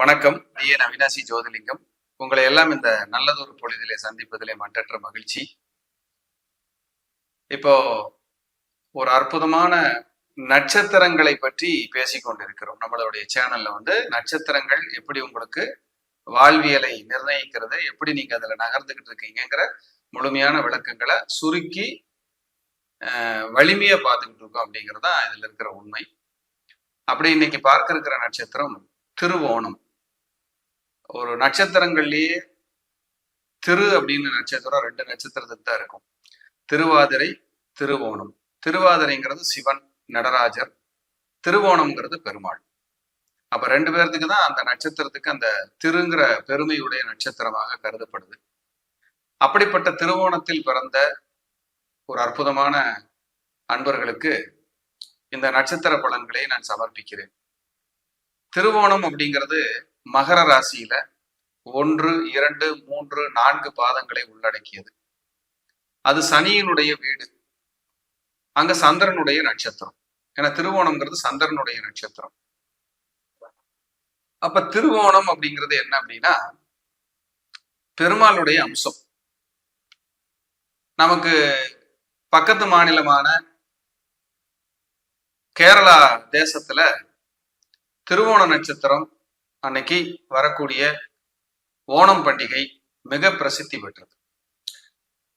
வணக்கம். ஐயன் அவினாசி ஜோதிலிங்கம். உங்களை எல்லாம் இந்த நல்லதொரு பொழுதிலே சந்திப்பதிலே மற்றற்ற மகிழ்ச்சி. இப்போ ஒரு அற்புதமான நட்சத்திரங்களை பற்றி பேசிக்கொண்டிருக்கிறோம் நம்மளுடைய சேனல்ல வந்து நட்சத்திரங்கள் எப்படி உங்களுக்கு வாழ்வியலை நிர்ணயிக்கிறது எப்படி நீங்க அதுல நகர்ந்துகிட்டு இருக்கீங்கிற முழுமையான விளக்கங்களை சுருக்கி அஹ், வலிமையா பார்த்துக்கிட்டு இருக்கோம் அப்படிங்கிறதா இதுல இருக்கிற உண்மை. அப்படி இன்னைக்கு பார்க்க இருக்கிற நட்சத்திரம் திருவோணம். ஒரு நட்சத்திரங்கள்லயே திரு அப்படின்னு நட்சத்திரம் ரெண்டு நட்சத்திரத்துக்கு தான் இருக்கும். திருவாதிரை திருவோணம். திருவாதிரைங்கிறது சிவன் நடராஜர். திருவோணம்ங்கிறது பெருமாள். அப்ப ரெண்டு பேர்த்துக்கு தான் அந்த நட்சத்திரத்துக்கு அந்த திருங்கிற பெருமையுடைய நட்சத்திரமாக கருதப்படுது. அப்படிப்பட்ட திருவோணத்தில் பிறந்த ஒரு அற்புதமான அன்பர்களுக்கு இந்த நட்சத்திர பலன்களை நான் சமர்ப்பிக்கிறேன். திருவோணம் அப்படிங்கிறது மகர ராசியில ஒன்று இரண்டு மூன்று நான்கு பாதங்களை உள்ளடக்கியது. அது சனியினுடைய வீடு. அங்க சந்திரனுடைய நட்சத்திரம். ஏன்னா திருவோணம்ங்கிறது சந்திரனுடைய நட்சத்திரம். அப்ப திருவோணம் அப்படிங்கிறது என்ன அப்படின்னா பெருமாளுடைய அம்சம். நமக்கு பக்கத்து மாநிலமான கேரளா தேசத்துல திருவோண நட்சத்திரம் அன்னைக்கு வரக்கூடிய ஓணம் பண்டிகை மிக பிரசித்தி பெற்றது.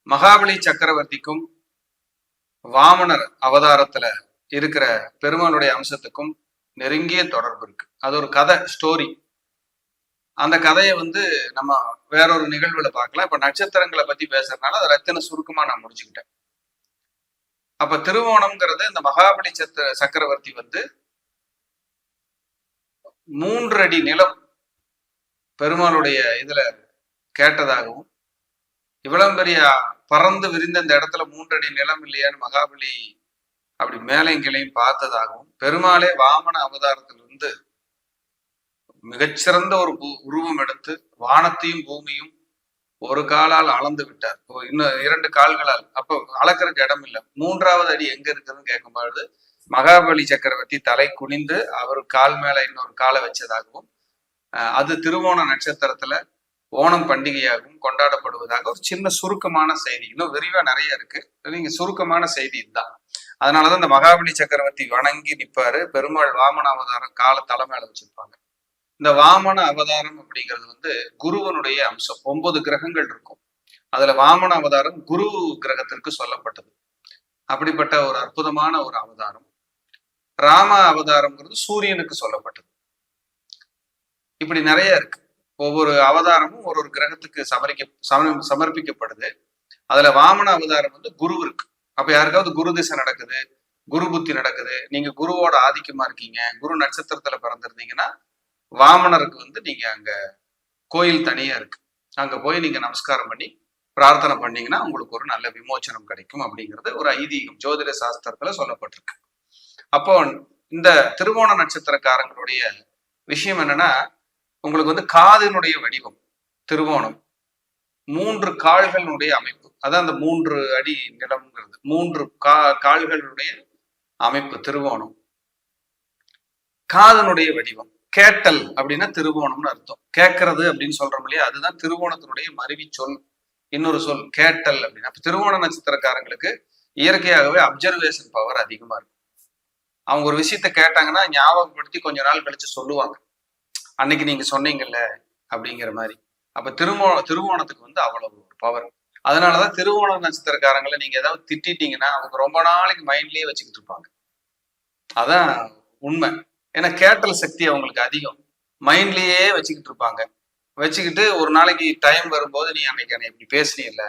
மகாபலி சக்கரவர்த்திக்கும் வாமனர் அவதாரத்துல இருக்கிற பெருமாளுடைய அம்சத்துக்கும் நெருங்கிய தொடர்பு இருக்கு. அது ஒரு கதை ஸ்டோரி அந்த கதையை வந்து நம்ம வேறொரு நிகழ்வுல பார்க்கலாம். இப்ப நட்சத்திரங்களை பத்தி பேசுறதுனால அதை ரத்தின சுருக்கமா நான் முடிச்சுக்கிட்டேன். அப்ப திருவோணம்ங்கிறது இந்த மகாபலி சத்த சக்கரவர்த்தி வந்து மூன்று அடி நிலம் பெருமாளுடைய இதுல கேட்டதாகவும் இவ்வளவு பெரிய பறந்து விரிந்த இந்த இடத்துல மூன்றடி நிலம் இல்லையான்னு மகாபலி அப்படி மேலையும் கிளையும் பார்த்ததாகவும் பெருமாளே வாமன அவதாரத்திலிருந்து மிகச்சிறந்த ஒரு உருவம் எடுத்து வானத்தையும் பூமியும் ஒரு காலால் அளந்து விட்டார். இன்னும் இரண்டு கால்களால். அப்போ அளக்கிறதுக்கு இடம் இல்லை மூன்றாவது அடி எங்க இருக்குதுன்னு கேட்கும்பொழுது மகாபலி சக்கரவர்த்தி தலை குனிந்து அவர் கால் மேல இன்னொரு காலை வச்சதாகவும் அது திருவோண நட்சத்திரத்துல ஓணம் பண்டிகையாகவும் கொண்டாடப்படுவதாக ஒரு சின்ன சுருக்கமான செய்தி. இன்னும் விரிவா நிறைய இருக்கு. நீங்க சுருக்கமான செய்தி இதுதான். அதனாலதான் இந்த மகாபலி சக்கரவர்த்தி வணங்கி நிற்பாரு பெருமாள் வாமன அவதாரம் கால தலை மேல வச்சிருப்பாங்க. இந்த வாமன அவதாரம் அப்படிங்கிறது வந்து குருவனுடைய அம்சம். ஒன்பது கிரகங்கள் இருக்கும். அதுல வாமன அவதாரம் குரு கிரகத்திற்கு சொல்லப்பட்டது. அப்படிப்பட்ட ஒரு அற்புதமான ஒரு அவதாரம். ராம அவதாரம்ங்கிறது சூரியனுக்கு சொல்லப்பட்டது. இப்படி நிறைய இருக்கு. ஒவ்வொரு அவதாரமும் ஒரு ஒரு கிரகத்துக்கு சமரிக்க சம- சமர்ப்பிக்கப்படுது. அதுல வாமன அவதாரம் வந்து குரு இருக்கு. அப்ப யாருக்காவது குரு திசை நடக்குது குரு புத்தி நடக்குது நீங்க குருவோட ஆதிக்கமா இருக்கீங்க குரு நட்சத்திரத்துல பிறந்திருந்தீங்கன்னா வாமனருக்கு வந்து நீங்க அங்க கோயில் தனியா இருக்கு. அங்க போய் நீங்க நமஸ்காரம் பண்ணி பிரார்த்தனை பண்ணீங்கன்னா உங்களுக்கு ஒரு நல்ல விமோச்சனம் கிடைக்கும் அப்படிங்கிறது ஒரு ஐதீகம் ஜோதிட சாஸ்திரத்துல சொல்லப்பட்டிருக்கு. அப்போ இந்த திருவோண நட்சத்திரக்காரங்களுடைய விஷயம் என்னன்னா உங்களுக்கு வந்து காதினுடைய வடிவம் திருவோணம். மூன்று கால்களினுடைய அமைப்பு. அதான் அந்த மூன்று அடி நிலம்ங்கிறது. மூன்று கா கால்களுடைய அமைப்பு திருவோணம். காதனுடைய வடிவம். கேட்டல் அப்படின்னா திருவோணம்னு அர்த்தம். கேட்கறது அப்படின்னு சொல்றோம் இல்லையா? அதுதான் திருவோணத்தினுடைய மருவி சொல். இன்னொரு சொல் கேட்டல் அப்படின்னா. திருவோண நட்சத்திரக்காரங்களுக்கு இயற்கையாகவே அப்சர்வேஷன் பவர் அதிகமா இருக்கும். அவங்க ஒரு விஷயத்த கேட்டாங்கன்னா ஞாபகப்படுத்தி கொஞ்ச நாள் கழிச்சு சொல்லுவாங்க. அன்னைக்கு நீங்க சொன்னீங்கல்ல அப்படிங்கிற மாதிரி. அப்ப திருமோ திருவோணத்துக்கு வந்து அவ்வளவு ஒரு பவர் அதனாலதான் திருவோண நட்சத்திரக்காரங்களை நீங்க ஏதாவது திட்டிட்டீங்கன்னா அவங்க ரொம்ப நாளைக்கு மைண்ட்லயே வச்சுக்கிட்டு இருப்பாங்க. அதான் உண்மை. ஏன்னா கேட்டல் சக்தி அவங்களுக்கு அதிகம். மைண்ட்லயே வச்சுக்கிட்டு இருப்பாங்க. வச்சுக்கிட்டு ஒரு நாளைக்கு டைம் வரும்போது நீ அன்னைக்கு என்னை இப்படி பேசுனீல்ல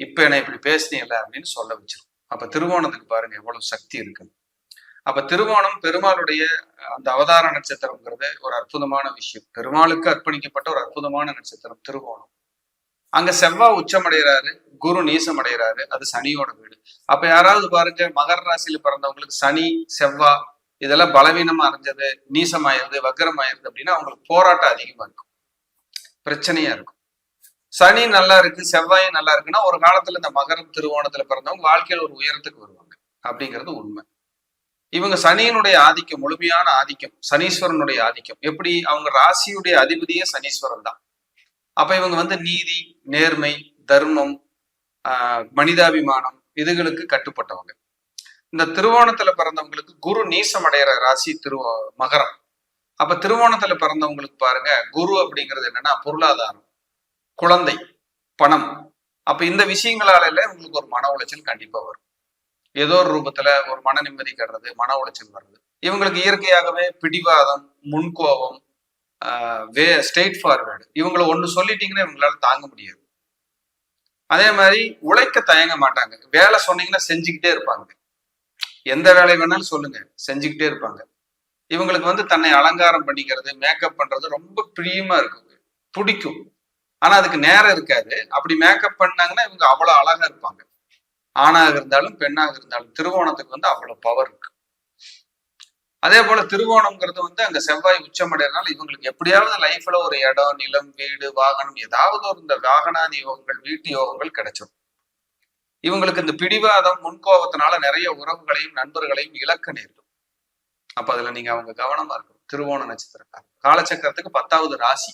இப்ப என்னை இப்படி பேசுனீல்ல அப்படின்னு சொல்ல வச்சிரும். அப்ப திருவோணத்துக்கு பாருங்க எவ்வளவு சக்தி இருக்குன்னு அப்ப திருவோணம் பெருமாளுடைய அந்த அவதார நட்சத்திரம்ங்கிறது ஒரு அற்புதமான விஷயம். பெருமாளுக்கு அர்ப்பணிக்கப்பட்ட ஒரு அற்புதமான நட்சத்திரம் திருவோணம் அங்க செவ்வாய் உச்சமடைகிறாரு குரு நீசம் அடைகிறாரு அது சனியோட வீடு. அப்ப யாராவது பாருங்க மகர ராசியில பிறந்தவங்களுக்கு சனி செவ்வாய் இதெல்லாம் பலவீனமா அறிஞ்சது நீசமாயிருது வக்கரமாயிருது அப்படின்னா அவங்களுக்கு போராட்டம் அதிகமா இருக்கும். பிரச்சனையா இருக்கும். சனி நல்லா இருக்கு செவ்வாயும் நல்லா இருக்குன்னா ஒரு காலத்துல இந்த மகரம் திருவோணத்துல பிறந்தவங்க வாழ்க்கையில ஒரு உயரத்துக்கு வருவாங்க. அப்படிங்கிறது உண்மை. இவங்க சனியினுடைய ஆதிக்கம் முழுமையான ஆதிக்கம் சனீஸ்வரனுடைய ஆதிக்கம். எப்படி? அவங்க ராசியுடைய அதிபதியே சனீஸ்வரன் தான். அப்ப இவங்க வந்து நீதி நேர்மை தர்மம் ஆஹ் மனிதாபிமானம் இதுகளுக்கு கட்டுப்பட்டவங்க. இந்த திருவோணத்துல பிறந்தவங்களுக்கு குரு நீசம் அடைகிற ராசி திருவோ மகரம். அப்ப திருவோணத்துல பிறந்தவங்களுக்கு பாருங்க குரு அப்படிங்கிறது என்னன்னா பொருளாதாரம் குழந்தை பணம். அப்ப இந்த விஷயங்களால உங்களுக்கு ஒரு மன உளைச்சல் கண்டிப்பா வரும். ஏதோ ஒரு ரூபத்துல ஒரு மன நிம்மதி கடுறது மன உளைச்சல் வர்றது. இவங்களுக்கு இயற்கையாகவே பிடிவாதம் முன்கோபம் வே ஸ்டேட் ஃபார்வேர்டு இவங்களை ஒன்று சொல்லிட்டீங்கன்னா இவங்களால தாங்க முடியாது. அதே மாதிரி உழைக்க தயங்க மாட்டாங்க. வேலை சொன்னீங்கன்னா செஞ்சுக்கிட்டே இருப்பாங்க. எந்த வேலை வேணாலும் சொல்லுங்க செஞ்சுக்கிட்டே இருப்பாங்க. இவங்களுக்கு வந்து தன்னை அலங்காரம் பண்ணிக்கிறது மேக்கப் பண்றது ரொம்ப பிரியமா இருக்குங்க பிடிக்கும். ஆனா அதுக்கு நேரம் இருக்காது. அப்படி மேக்கப் பண்ணாங்கன்னா இவங்க அவ்வளவு அழகா இருப்பாங்க. ஆணாக இருந்தாலும் பெண்ணாக இருந்தாலும் திருவோணத்துக்கு வந்து அவ்வளவு பவர் இருக்கு. அதே போல திருவோணம்ங்கிறது வந்து அங்க செவ்வாய் உச்சமடைறதுனால இவங்களுக்கு எப்படியாவது லைஃப்ல ஒரு இடம் நிலம் வீடு வாகனம் ஏதாவது ஒரு இந்த வாகனாதி யோகங்கள் வீட்டு யோகங்கள் கிடைச்சிடும் இவங்களுக்கு இந்த பிடிவாதம் முன்கோபத்தினால நிறைய உறவுகளையும் நண்பர்களையும் இழக்க நேரிடும். அப்ப அதுல நீங்க அவங்க கவனமா இருக்கணும். திருவோண நட்சத்திரக்காரர். காலச்சக்கரத்துக்கு பத்தாவது ராசி.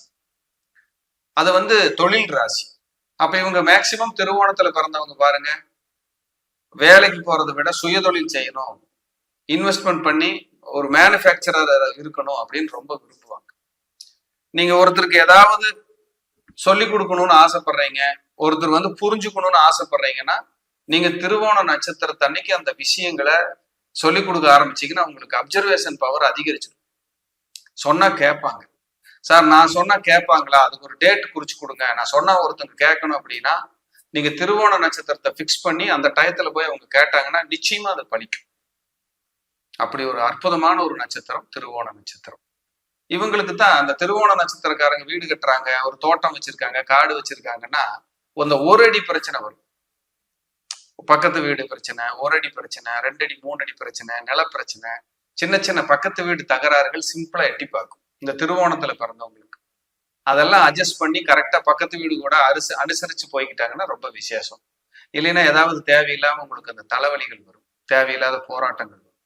அது வந்து தொழில் ராசி. அப்ப இவங்க மேக்சிமம் திருவோணத்துல பிறந்தவங்க பாருங்க. வேலைக்கு போறதை விட சுயதொழில் செய்யணும். இன்வெஸ்ட்மெண்ட் பண்ணி ஒரு மேனுஃபேக்சரர் இருக்கணும் அப்படின்னு ரொம்ப விரும்புவாங்க. நீங்க ஒருத்தருக்கு ஏதாவது சொல்லி கொடுக்கணும்னு ஆசைப்படுறீங்க ஒருத்தர் வந்து புரிஞ்சுக்கணும்னு ஆசைப்படுறீங்கன்னா நீங்க திருவோண நட்சத்திரத்தன்னைக்கு அந்த விஷயங்களை சொல்லி கொடுக்க ஆரம்பிச்சீங்கன்னா உங்களுக்கு அப்சர்வேஷன் பவர் அதிகரிச்சிடும். சொன்னா கேட்பாங்க. சார் நான் சொன்னா கேட்பாங்களா? அதுக்கு ஒரு டேட் குறிச்சு கொடுங்க. நான் சொன்னா ஒருத்தங்க கேட்கணும் அப்படின்னா நீங்க திருவோண நட்சத்திரத்தை ஃபிக்ஸ் பண்ணி அந்த டயத்துல போய் அவங்க கேட்டாங்கன்னா நிச்சயமா அது பழிக்கும். அப்படி ஒரு அற்புதமான ஒரு நட்சத்திரம் திருவோண நட்சத்திரம். இவங்களுக்கு தான் அந்த திருவோண நட்சத்திரக்காரங்க வீடு கட்டுறாங்க ஒரு தோட்டம் வச்சிருக்காங்க காடு வச்சிருக்காங்கன்னா அந்த ஒரு அடி பிரச்சனை வரும். பக்கத்து வீடு பிரச்சனை ஒரு அடி பிரச்சனை ரெண்டு அடி மூணு அடி பிரச்சனை நில பிரச்சனை சின்ன சின்ன பக்கத்து வீடு தகராறுகள் சிம்பிளா எட்டி பார்க்கும். இந்த திருவோணத்துல பிறந்தவங்களுக்கு. அதெல்லாம் அட்ஜஸ்ட் பண்ணி கரெக்டா பக்கத்து வீடு கூட அரிசி அனுசரிச்சு போய்கிட்டாங்கன்னா ரொம்ப விசேஷம். இல்லைன்னா ஏதாவது தேவையில்லாம உங்களுக்கு அந்த தலைவலிகள் வரும். தேவையில்லாத போராட்டங்கள் வரும்.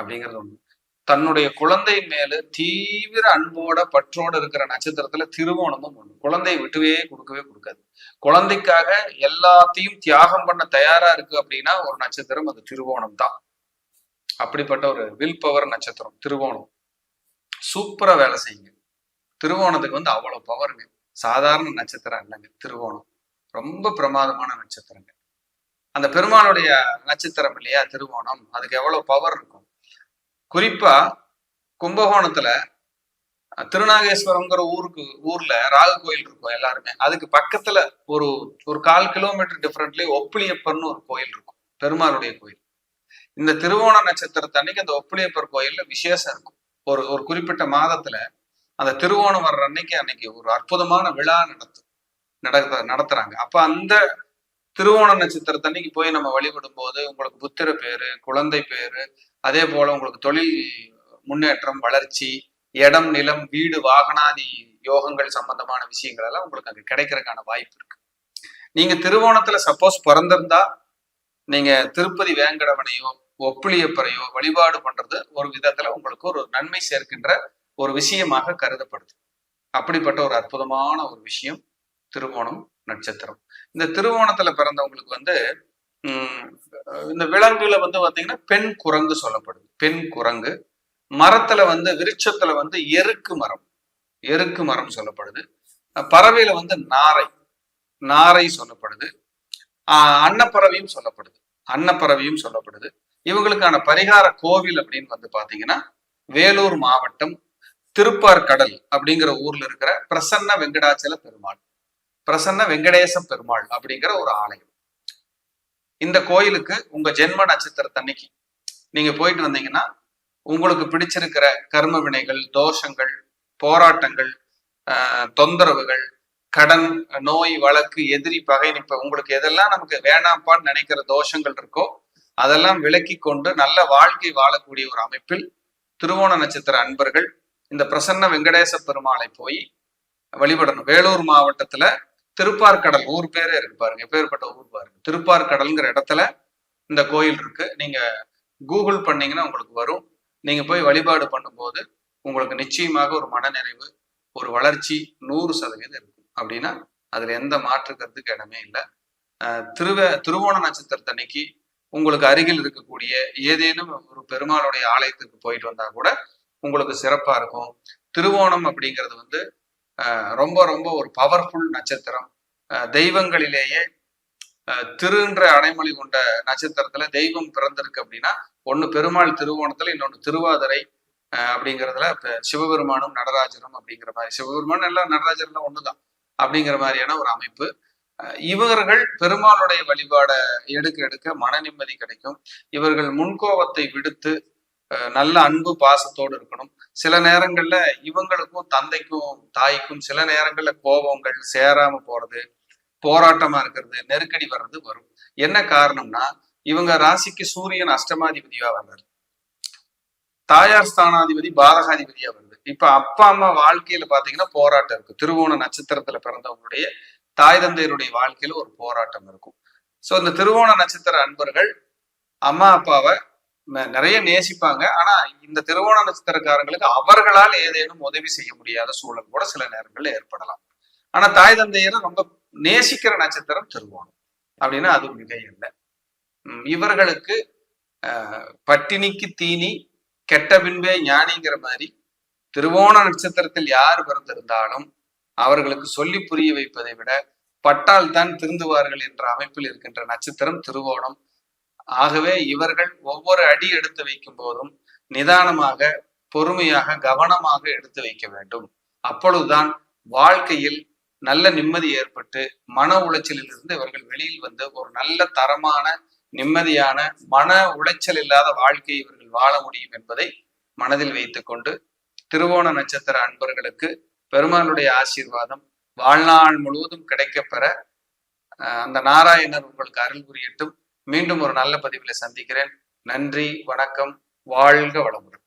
அப்படிங்கிறது ஒண்ணு. தன்னுடைய குழந்தை மேல தீவிர அன்போட பற்றோட இருக்கிற நட்சத்திரத்துல திருவோணமும் ஒண்ணு. குழந்தையை விட்டுவே கொடுக்கவே கொடுக்காது. குழந்தைக்காக எல்லாத்தையும் தியாகம் பண்ண தயாரா இருக்கு அப்படின்னா ஒரு நட்சத்திரம் அது திருவோணம் தான். அப்படிப்பட்ட ஒரு வில் பவர் நட்சத்திரம் திருவோணம். சூப்பரா வேலை செய்யுங்க. திருவோணத்துக்கு வந்து அவ்வளவு பவருங்க சாதாரண நட்சத்திரம் இல்லைங்க திருவோணம். ரொம்ப பிரமாதமான நட்சத்திரங்க அந்த பெருமாளுடைய நட்சத்திரம் இல்லையா திருவோணம் அதுக்கு எவ்வளவு பவர் இருக்கும்? குறிப்பா கும்பகோணத்துல திருநாகேஸ்வரங்கிற ஊருக்கு ஊர்ல ராகு கோயில் இருக்கும் எல்லாருமே. அதுக்கு பக்கத்துல ஒரு ஒரு கால் கிலோமீட்டர் டிஃப்ரெண்ட்லயே ஒப்பிலியப்பர்னு ஒரு கோயில் இருக்கும். பெருமாளுடைய கோயில். இந்த திருவோண நட்சத்திரத்தன்னைக்கு அந்த ஒப்பிலியப்பர் கோயில்ல விசேஷம் இருக்கும். ஒரு ஒரு குறிப்பிட்ட மாதத்துல அந்த திருவோணம் வர்ற அன்னைக்கு அன்னைக்கு ஒரு அற்புதமான விழா நடத்து நடத்த நடத்துறாங்க. அப்ப அந்த திருவோண நட்சத்திரத்தன்னைக்கு போய் நம்ம வழிபடும் போது உங்களுக்கு புத்திர பேரு குழந்தை பேரு அதே போல உங்களுக்கு தொழில் முன்னேற்றம் வளர்ச்சி இடம் நிலம் வீடு வாகனாதி யோகங்கள் சம்பந்தமான விஷயங்கள் எல்லாம் உங்களுக்கு அங்க கிடைக்கிறதுக்கான வாய்ப்பு இருக்கு. நீங்க திருவோணத்துல சப்போஸ் பிறந்திருந்தா நீங்க திருப்பதி வேங்கடவனையோ ஒப்புளியப்பறையோ வழிபாடு பண்றது ஒரு விதத்துல உங்களுக்கு ஒரு நன்மை சேர்க்கின்ற ஒரு விஷயமாக கருதப்படுது. அப்படிப்பட்ட ஒரு அற்புதமான ஒரு விஷயம் திருவோணம் நட்சத்திரம். இந்த திருவோணத்துல பிறந்தவங்களுக்கு வந்து உம் இந்த விலங்குல வந்து பாத்தீங்கன்னா பெண் குரங்கு சொல்லப்படுது. பெண் குரங்கு. மரத்துல வந்து விருட்சத்துல வந்து எருக்கு மரம். எருக்கு மரம் சொல்லப்படுது. பறவையில வந்து நாரை. நாரை சொல்லப்படுது. அன்னப்பறவையும் சொல்லப்படுது. அன்னப்பறவையும் சொல்லப்படுது. இவங்களுக்கான பரிகார கோவில் அப்படின்னு வந்து பாத்தீங்கன்னா வேலூர் மாவட்டம் திருப்பார்கடல் அப்படிங்கிற ஊர்ல இருக்கிற பிரசன்ன வெங்கடாச்சல பெருமாள். பிரசன்ன வெங்கடேச பெருமாள் அப்படிங்கிற ஒரு ஆலயம். இந்த கோயிலுக்கு உங்க ஜென்ம நட்சத்திரத்தன்னைக்கு நீங்க போயிட்டு வந்தீங்கன்னா உங்களுக்கு பிடிச்சிருக்கிற கர்ம வினைகள் தோஷங்கள் போராட்டங்கள் தொந்தரவுகள் கடன் நோய் வழக்கு எதிரி பகை நிப்ப உங்களுக்கு எதெல்லாம் நமக்கு வேணாம்ப்பான்னு நினைக்கிற தோஷங்கள் இருக்கோ அதெல்லாம் விலக்கி கொண்டு நல்ல வாழ்க்கை வாழக்கூடிய ஒரு அமைப்பில் திருவோண நட்சத்திர அன்பர்கள் இந்த பிரசன்ன வெங்கடேச பெருமாளை போய் வழிபடணும். வேலூர் மாவட்டத்துல திருப்பார்கடல் ஊர் பேரே இருக்கு பாருங்க பேர்பட்ட ஊர் பாருங்க. திருப்பார்கடல்ங்கிற இடத்துல இந்த கோயில் இருக்கு. நீங்க கூகுள் பண்ணீங்கன்னா உங்களுக்கு வரும். நீங்க போய் வழிபாடு பண்ணும்போது உங்களுக்கு நிச்சயமாக ஒரு மனநிறைவு ஒரு வளர்ச்சி நூறு சதவீதம் இருக்கும். அப்படின்னா அதுல எந்த மாற்று கருத்துக்கு இடமே இல்லை. திருவ திருவோண நட்சத்திரத்தன்னைக்கு உங்களுக்கு அருகில் இருக்கக்கூடிய ஏதேனும் ஒரு பெருமாளுடைய ஆலயத்துக்கு போயிட்டு வந்தா கூட உங்களுக்கு சிறப்பா இருக்கும். திருவோணம் அப்படிங்கிறது வந்து ரொம்ப ரொம்ப ஒரு பவர்ஃபுல் நட்சத்திரம். தெய்வங்களிலேயே திருன்ற அடைமொழி கொண்ட நட்சத்திரத்துல தெய்வம் பிறந்திருக்கு அப்படின்னா ஒண்ணு பெருமாள் திருவோணத்துல இன்னொன்னு திருவாதிரை அப்படிங்கிறதுல சிவபெருமானும் நடராஜரும் அப்படிங்கிற மாதிரி. சிவபெருமானும் எல்லாம் நடராஜர்லாம் ஒண்ணுதான் அப்படிங்கிற மாதிரியான ஒரு அமைப்பு. இவர்கள் பெருமாளுடைய வழிபாடை எடுக்க எடுக்க மன நிம்மதி கிடைக்கும். இவர்கள் முன்கோபத்தை விடுத்து நல்ல அன்பு பாசத்தோடு இருக்கணும். சில நேரங்கள்ல இவங்களுக்கும் தந்தைக்கும் தாய்க்கும் சில நேரங்கள்ல கோபங்கள் சேராம போறது போராட்டமா இருக்கிறது நெருக்கடி வர்றது வரும். என்ன காரணம்னா இவங்க ராசிக்கு சூரியன் அஷ்டமாதிபதியா வர்றாரு. தாயார் ஸ்தானாதிபதி பாரகாதிபதியா வருது. இப்ப அப்பா அம்மா வாழ்க்கையில பாத்தீங்கன்னா போராட்டம் இருக்கு. திருவோண நட்சத்திரத்துல பிறந்தவங்களுடைய தாய் தந்தையருடைய வாழ்க்கையில ஒரு போராட்டம் இருக்கும். சோ இந்த திருவோண நட்சத்திர அன்பர்கள் அம்மா அப்பாவை நிறைய நேசிப்பாங்க. ஆனா இந்த திருவோண நட்சத்திரக்காரங்களுக்கு அவர்களால் ஏதேனும் உதவி செய்ய முடியாத சூழல் கூட சில நேரங்கள்ல ஏற்படலாம். ஆனா தாய் தந்தையரை ரொம்ப நேசிக்கிற நட்சத்திரம் திருவோணம் அப்படின்னா அது மிக இல்லை. இவர்களுக்கு பட்டினிக்கு தீனி கெட்ட பின்பே ஞானிங்கிற மாதிரி திருவோண நட்சத்திரத்தில் யார் பிறந்திருந்தாலும் அவர்களுக்கு சொல்லி புரிய வைப்பதை விட பட்டால் தான் திருந்துவார்கள் என்ற அமைப்பில் இருக்கின்ற நட்சத்திரம் திருவோணம் ஆகவே இவர்கள் ஒவ்வொரு அடி எடுத்து வைக்கும் போதும் நிதானமாக பொறுமையாக கவனமாக எடுத்து வைக்க வேண்டும். அப்பொழுதுதான் வாழ்க்கையில் நல்ல நிம்மதி ஏற்பட்டு மன உளைச்சலில் இருந்து இவர்கள் வெளியில் வந்து ஒரு நல்ல தரமான நிம்மதியான மன உளைச்சல் இல்லாத வாழ்க்கையை இவர்கள் வாழ முடியும் என்பதை மனதில் வைத்துக்கொண்டு திருவோண நட்சத்திர அன்பர்களுக்கு பெருமாளுடைய ஆசீர்வாதம் வாழ்நாள் முழுவதும் கிடைக்கப்பெற அந்த நாராயணர் உங்களுக்கு அருள் புரியட்டும். மீண்டும் ஒரு நல்ல பதிவில் சந்திக்கிறேன். நன்றி வணக்கம் வாழ்க வளமுடன்.